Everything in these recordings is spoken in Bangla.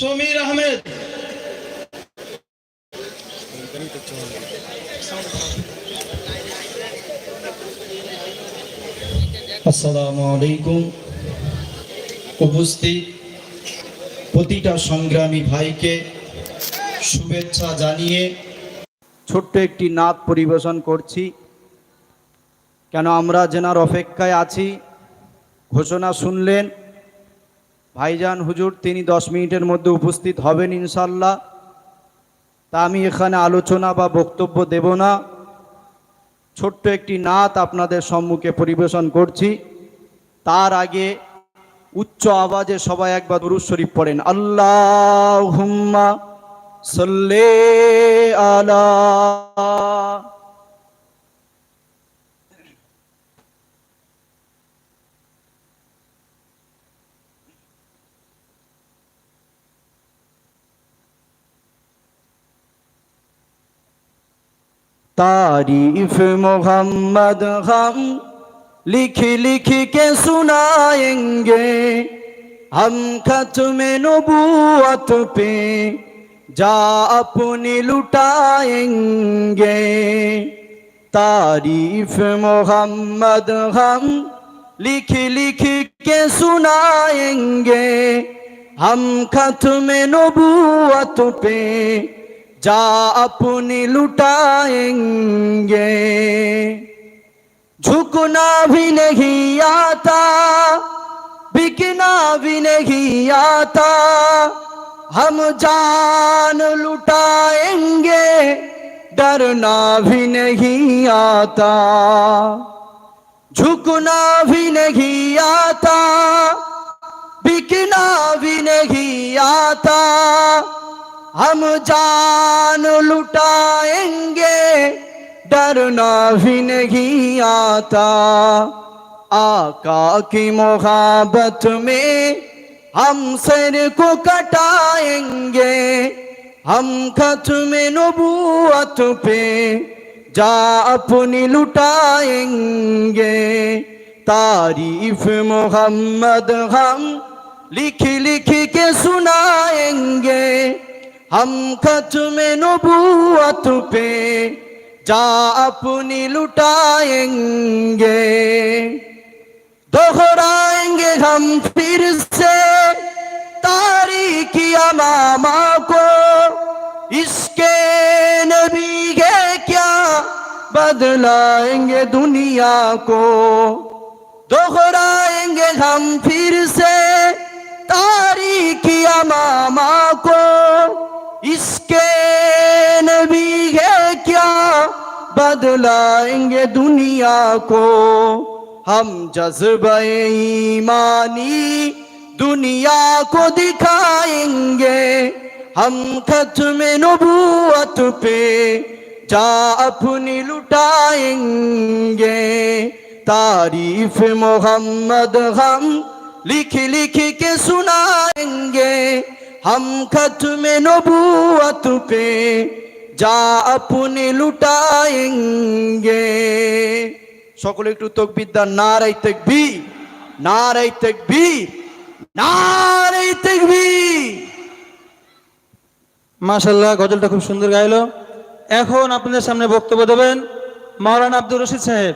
সমীর আহমেদ। আসসালামু আলাইকুম। উপস্থিত প্রতিটা সংগ্রামী ভাইকে শুভেচ্ছা জানিয়ে ছোট্ট একটি নাদ পরিবেশন করছি। কেন আমরা যেনার অপেক্ষায় আছি? ঘোষণা শুনলেন ভাইজান হুজুর, তিনি দশ মিনিটের মধ্যে উপস্থিত হবেন ইনশাল্লাহ তা আমি এখানে আলোচনা বা বক্তব্য দেব না। ছোট্ট একটি নাত আপনাদের সম্মুখে পরিবেশন করছি। তার আগে উচ্চ আওয়াজে সবাই একবার দুরুদ শরীফ পড়েন। আল্লাহ হুম্মা সল্লে আলা तारीफ मोहम्मद हम लिख लिख के सुनाएंगे हम खत्म नबूवत पे जा अपनी लुटाएंगे तारीफ मोहम्मद हम लिख लिख के सुनाएंगे हम खत्म नबूवत पे جا اپنی لٹائیں گے۔ جھکنا بھی نہیں آتا، بکنا بھی نہیں آتا۔ ہم جان لٹائیں گے، ڈرنا بھی نہیں آتا۔ جھکنا بھی نہیں آتا، بکنا بھی نہیں آتا۔ ہم جان لٹائیں گے ڈرنا بھی نہیں آتا۔ آقا کی محبت میں ہم سر کو کٹائیں گے۔ ہم کت میں نبوت پہ جا اپنی لٹائیں گے۔ تعریف محمد ہم لکھ لکھ کے سنائیں گے۔ हम खत्म नबूवत पे जा अपनी लुटाएंगे दोहराएंगे हम फिर से तारीखी अमामा को इसके नबी है क्या बदलाएंगे दुनिया को दोहराएंगे हम फिर से تاریخ اماما کو اس کے نبی ہے کیا؟ بدلائیں گے دنیا کو۔ ہم جذبہ ایمانی دنیا کو دکھائیں گے۔ ہم ختم نبوت پہ جا اپنی لٹائیں گے۔ تعریف محمد ہم लिख लिख के सुनाएंगे हम खत्म नबूवत पे जा अपने लुटाएंगे সকলে একটু তকবিদ্যার নারাই তকবি নারাই তকবি নারাই তকবি মাশাল্লাহ গজলটা খুব সুন্দর গাইলো এখন আপনাদের সামনে বক্তব্য দেবেন মাওলানা আব্দুর রশিদ সাহেব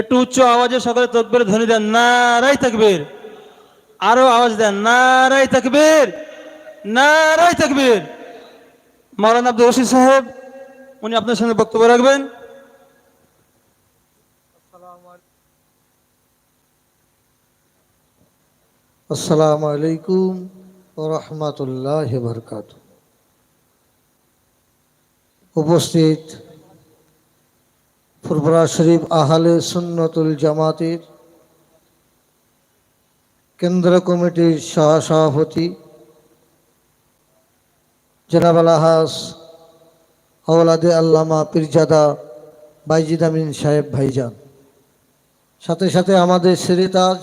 একটু উচ্চ আওয়াজে সকলে তকবের ধ্বনি দেন নারাই তাকবীর। আরও আওয়াজ দেন নারাই তাকবীর নারাই তাকবীর। মাওলানা আব্দুর রশিদ সাহেব উনি আপনার সামনে বক্তব্য রাখবেন। আসসালামু আলাইকুম। রহমতুল্লাহ বরকাত উপস্থিত ফুরফরা শরীফ আহলে সুন্নতুল জামাতের কেন্দ্র কমিটির সহসভাপতি জনাব আলহাস আওলাদে আল্লামা পীরজাদা বাইজিদ আমিন সাহেব ভাইজান। সাথে সাথে আমাদের সিরিতাজ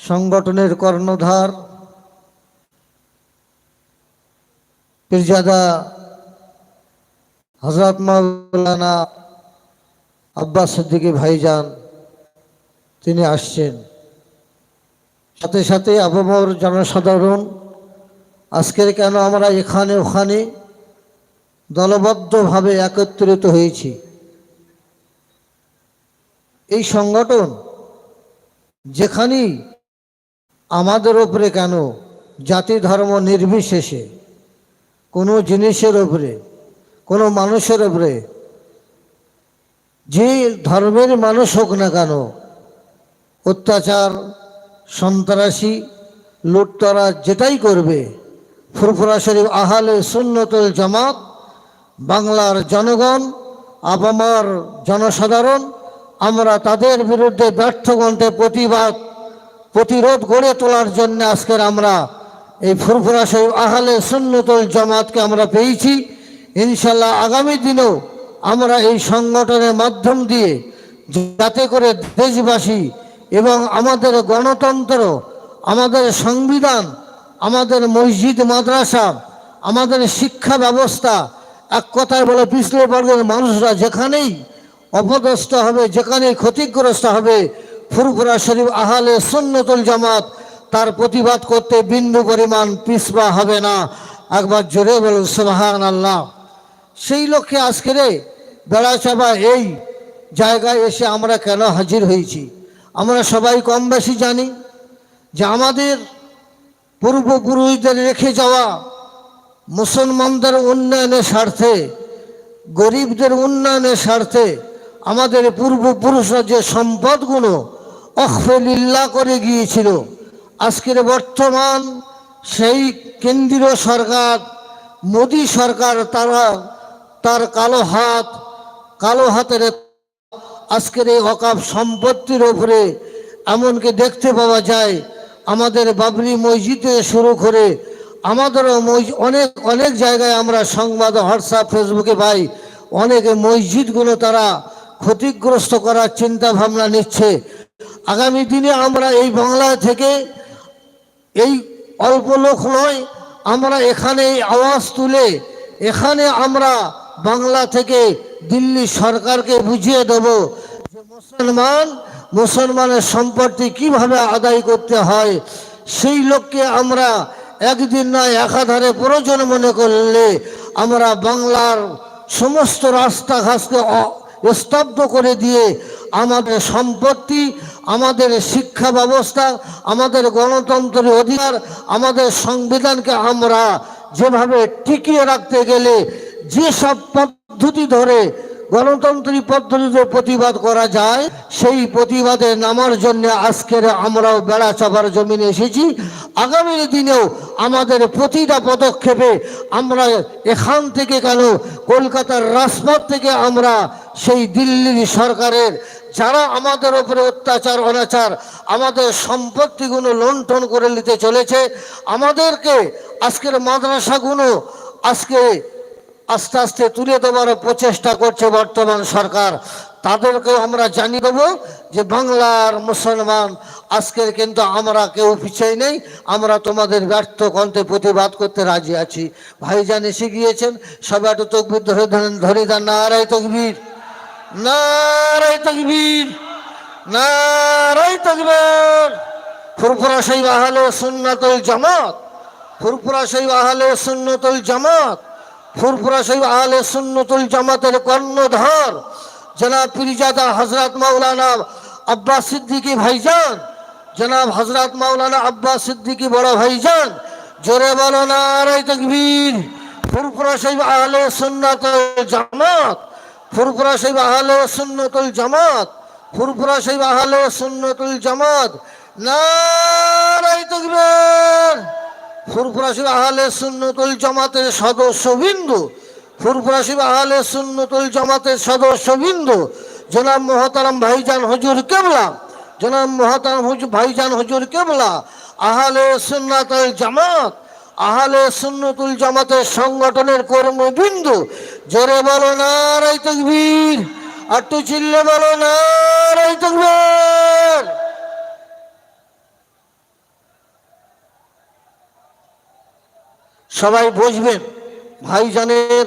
সংগঠনের কর্ণধার পীরজাদা হজরত মাওলানা আব্বাস সিদ্দিকী ভাইজান তিনি আসছেন। সাথে সাথে আবহাওয়ার জনসাধারণ, আজকের কেন আমরা এখানে ওখানে দলবদ্ধভাবে একত্রিত হয়েছি? এই সংগঠন যেখানেই আমাদের ওপরে কেন জাতি ধর্ম নির্বিশেষে কোনো জিনিসের ওপরে কোনো মানুষের ওপরে যে ধর্মের মানুষ হোক না কেন, অত্যাচার, সন্ত্রাসী লুটতরা যেটাই করবে, ফুরফুরা শরীফ আহালে সুন্নতুল জামাত, বাংলার জনগণ, আবামার জনসাধারণ, আমরা তাদের বিরুদ্ধে ব্যর্থ কণ্ঠে প্রতিবাদ, প্রতিরোধ গড়ে তোলার জন্য আজকের আমরা এই ফুরফুরা শরীফ আহালে সুন্নতুল জামাতকে আমরা পেয়েছি। ইনশাল্লাহ আগামী দিনেও আমরা এই সংগঠনের মাধ্যম দিয়ে যাতে করে দেশবাসী এবং আমাদের গণতন্ত্র, আমাদের সংবিধান, আমাদের মসজিদ, মাদ্রাসা, আমাদের শিক্ষা ব্যবস্থা, এক কথায় বলে পিছলে বর্গের মানুষরা যেখানেই অপদস্থ হবে, যেখানেই ক্ষতিগ্রস্ত হবে, ফুরফুরা শরীফ আহালে সুন্নতুল জামাত তার প্রতিবাদ করতে বিন্দু পরিমাণ পিছপা হবে না। একবার জোরে বলুন সুবাহান আল্লাহ সেই লক্ষ্যে আজকের বেড়াচাপা এই জায়গায় এসে আমরা কেন হাজির হয়েছি? আমরা সবাই কম বেশি জানি যে আমাদের পূর্বপুরুষদের রেখে যাওয়া মুসলমানদের উন্নয়নের স্বার্থে, গরিবদের উন্নয়নের স্বার্থে আমাদের পূর্বপুরুষরা যে সম্পদগুলো অখফেলিল্লা করে গিয়েছিল, আজকের বর্তমান সেই কেন্দ্রীয় সরকার, মোদী সরকার তারা তার কালো হাত, কালো হাতের আজকের এই অকাপ সম্পত্তির ওপরে এমনকি দেখতে পাওয়া যায়, আমাদের বাবরি মসজিদে শুরু করে আমাদেরও অনেক অনেক জায়গায় আমরা সংবাদ, হোয়াটসঅ্যাপ, ফেসবুকে পাই, অনেকে মসজিদগুলো তারা ক্ষতিগ্রস্ত করার চিন্তা ভাবনা নিচ্ছে। আগামী দিনে আমরা এই বাংলা থেকে এই অল্প লোক নয়, আমরা এখানে আওয়াজ তুলে এখানে আমরা বাংলা থেকে দিল্লি সরকারকে বুঝিয়ে দেব যে মুসলমান, মুসলমানের সম্পত্তি কীভাবে আদায় করতে হয়, সেই লোককে আমরা একদিন নয় একাধারে প্রয়োজন মনে করলে আমরা বাংলার সমস্ত রাস্তাঘাটকে স্তব্ধ করে দিয়ে আমাদের সম্পত্তি, আমাদের শিক্ষা ব্যবস্থা, আমাদের গণতন্ত্রের অধিকার, আমাদের সংবিধানকে আমরা যেভাবে টিকিয়ে রাখতে গেলে যেসব পদ্ধতি ধরে গণতন্ত্রী পদ্ধতিতে প্রতিবাদ করা যায়, সেই প্রতিবাদে নামার জন্য আজকের আমরাও বেড়া চাপার জমিনে এসেছি। আগামী দিনেও আমাদের প্রতিটা পদক্ষেপে আমরা এখান থেকে কেন কলকাতার রাজপথ থেকে আমরা সেই দিল্লির সরকারের যারা আমাদের ওপরে অত্যাচার, অনাচার, আমাদের সম্পত্তিগুলো লুণ্ঠন করে নিতে চলেছে, আমাদেরকে আজকের মাদ্রাসাগুলো আজকে আস্তে আস্তে তুলে দেওয়ার প্রচেষ্টা করছে বর্তমান সরকার। তাদেরকে আমরা জানিয়ে দেবো যে বাংলার মুসলমান, আজকের কিন্তু আমরা কেউ পিছিয়ে নেই, আমরা তোমাদের ব্যর্থ কণ্ঠে প্রতিবাদ করতে রাজি আছি। ভাইজান এসে গিয়েছেন, সবাই একটু তকবির ধরে ধরেন, ধরে দেন, নারায় তকবির নারায় তকবির নারায় তকবির। ফুরফুরা সেই আহলে সুন্নাতুল জামাত, ফুরফুরা সেই আহলে সুন্নতুল জামাত ফুরফুরা সেই আহলে সুন্নতুল জামাতের কর্ণধর জনাব পিরিজাদা হজরত মাওলানা আব্বাস সিদ্দিকী ভাইজান, জনাব হজরত মাওলানা আব্বাস সিদ্দিকী বড় ভাইজান, জোরে বলো নারায় তকবীর। ফুরফুরা সেই আহলে সুন্নাতুল জামাত, ফুরফুরা সেই আহলে সুন্নতুল জামাত, ফুরফুরা সেই আহলে সুন্নতুল জামাত, নারায় তকবীর। ফুরফুরা শিব আহলে সুন্নতুল জামাতের সদস্যবৃন্দ ফুরফুরা শিব আহলে সুন্নতুল জামাতের সদস্যবৃন্দ জনাব মহতারাম ভাইজান হুজুর কেবলা। জনাব মহতারাম হুজুর ভাইজান হুজুর কেবলা। আহলে সুন্নাতুল জামাত। আহলে সুন্নতুল জামাতের সংগঠনের কর্মবৃন্দ জোরে বলো নারাই তকবীর। আর তো চিল্লে বলো নারাই তকবীর। সবাই বসবেন। ভাইজানের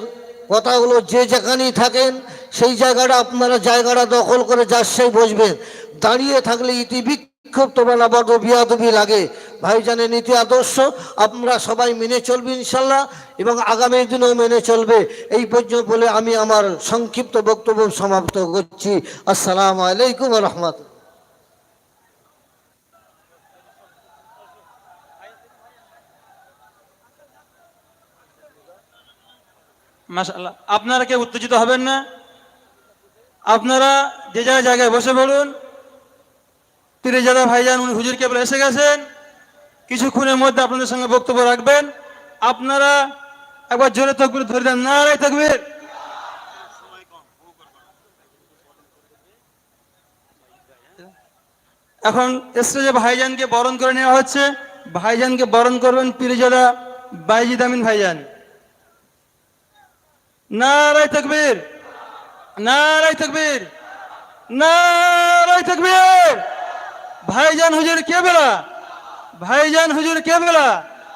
কথাগুলো যে যেখানেই থাকেন, সেই জায়গাটা আপনারা জায়গাটা দখল করে যার সেই বসবেন। দাঁড়িয়ে থাকলে ইতি বিক্ষিপ্ত না বড় বিয়াদবি লাগে। ভাইজানের নীতি আদর্শ, আমরা সবাই মেনে চলবে ইনশাল্লাহ এবং আগামী দিনেও মেনে চলবে। এই পর্যন্ত বলে আমি আমার সংক্ষিপ্ত বক্তব্য সমাপ্ত করছি। আসসালামু আলাইকুম রহমত মাশাআল্লাহ। আপনারা কেউ উত্তেজিত হবেন না। আপনারা যে যার জায়গায় বসে পড়ুন পিরেজাদা ভাইজান, উনি হুজুর কেবল এসে গেছেন। কিছুক্ষণের মধ্যে আপনাদের সঙ্গে বক্তব্য রাখবেন। আপনারা একবার জোরে তকবির ধরে দেন। নারাই তকবির। এখন স্টেজে ভাইজানকে বরণ করে নেওয়া হচ্ছে। ভাইজানকে বরণ করবেন পিরিজাদা বাইজিদ আমিন ভাইজান। নারাই তকবীর নারাই তকবীর নারাই তকবীর। ভাইজান হুজুর কে বেলা? ভাইজান হুজুর কে বেলা?